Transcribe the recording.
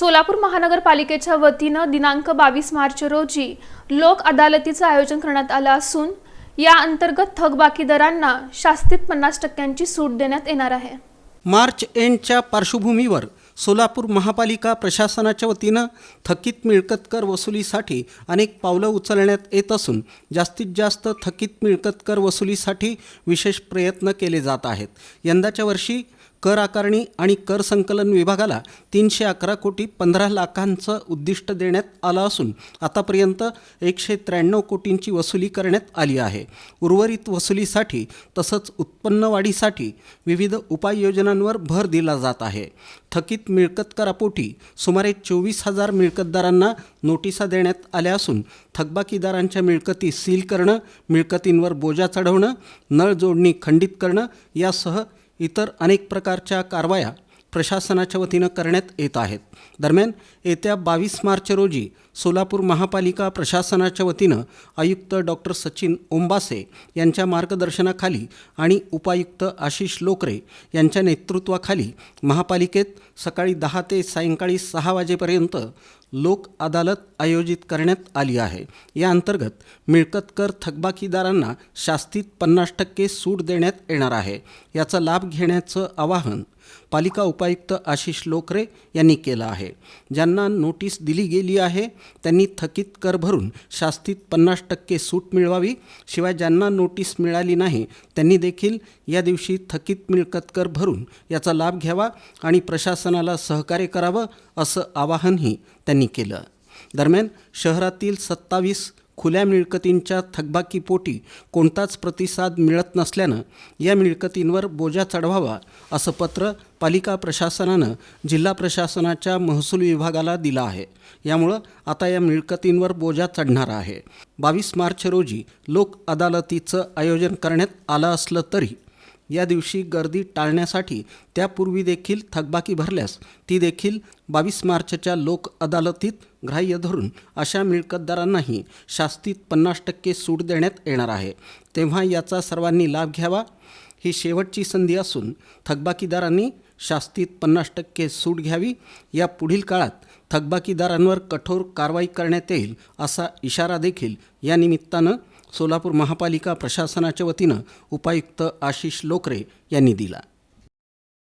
सोलापूर महानगरपालिकेच्या वतीनं दिनांक बावीस मार्च रोजी लोक अदालतीचं आयोजन करण्यात आलं असून या अंतर्गत थकबाकीदारांना शास्तीत पन्नास टक्क्यांची सूट देण्यात येणार आहे. मार्च एंडच्या पार्श्वभूमीवर सोलापूर महापालिका प्रशासनाच्या वतीनं थकीत मिळकत कर वसुलीसाठी अनेक पावलं उचलण्यात येत असून जास्तीत जास्त थकीत मिळकत कर वसुलीसाठी विशेष प्रयत्न केले जात आहेत. यंदाच्या वर्षी कर आकारणी आणि कर संकलन विभागाला तीनशे अकरा कोटी पंधरा लाखांचं उद्दिष्ट देण्यात आलं असून आतापर्यंत एकशे त्र्याण्णव कोटींची वसुली करण्यात आली आहे. उर्वरित वसुलीसाठी तसंच उत्पन्न वाढीसाठी विविध उपाययोजनांवर भर दिला जात आहे. थकीत मिळकत करापोटी सुमारे चोवीस हजार मिळकतदारांना नोटिसा देण्यात आल्या असून थकबाकीदारांच्या मिळकती सील करणं मिळकतींवर बोजा चढवणं नळ जोडणी खंडित करणं यासह इतर अनेक प्रकारच्या कारवाया प्रशासनाच्या वतीनं करण्यात येत आहेत. दरम्यान येत्या बावीस मार्च रोजी सोलापूर महापालिका प्रशासनाच्या वतीनं आयुक्त डॉक्टर सचिन ओंबासे यांच्या मार्गदर्शनाखाली आणि उपायुक्त आशिष लोकरे यांच्या नेतृत्वाखाली महापालिकेत सकाळी दहा ते सायंकाळी सहा वाजेपर्यंत लोक अदालत आयोजित करण्यात आली आहे. या अंतर्गत मिळकतकर थकबाकीदारांना शास्तीत पन्नास टक्के सूट देण्यात येणार आहे. याचा लाभ घेण्याचं आवाहन पालिका उपायुक्त आशिष लोकरे यांनी केलं आहे. ज्यांना नोटीस दिली गेली आहे त्यांनी थकीत कर भरून शास्तीत पन्नास टक्के सूट मिळवावी. शिवाय ज्यांना नोटीस मिळाली नाही त्यांनी देखील या दिवशी थकीत मिळकत कर भरून याचा लाभ घ्यावा आणि प्रशासनाला सहकार्य करावं असं आवाहनही त्यांनी केलं. दरम्यान शहरातील सत्तावीस खुल्या मिळकतींच्या थकबाकीपोटी कोणताच प्रतिसाद मिळत नसल्यानं या मिळकतींवर बोजा चढवावा असं पत्र पालिका प्रशासनानं जिल्हा प्रशासनाच्या महसूल विभागाला दिलं आहे. यामुळं आता या मिळकतींवर बोजा चढणार आहे. बावीस मार्च रोजी लोक अदालतीचं आयोजन करण्यात आलं असलं तरी या दिवशी गर्दी टाळण्यासाठी त्यापूर्वी देखील थकबाकी भरल्यास ती देखील बावीस मार्चच्या लोक अदालतीत ग्राह्य धरून अशा मिळकतदारांनाही शास्तीत पन्नास टक्के सूट देण्यात येणार आहे. तेव्हा याचा सर्वांनी लाभ घ्यावा. ही शेवटची संधी असून थकबाकीदारांनी शास्तीत पन्नास टक्के सूट घ्यावी. या पुढील काळात थकबाकीदारांवर कठोर कारवाई करण्यात येईल असा इशारा देखील या निमित्तानं सोलापूर महापालिका प्रशासनाच्या वतीनं उपायुक्त आशिष लोकरे यांनी दिला.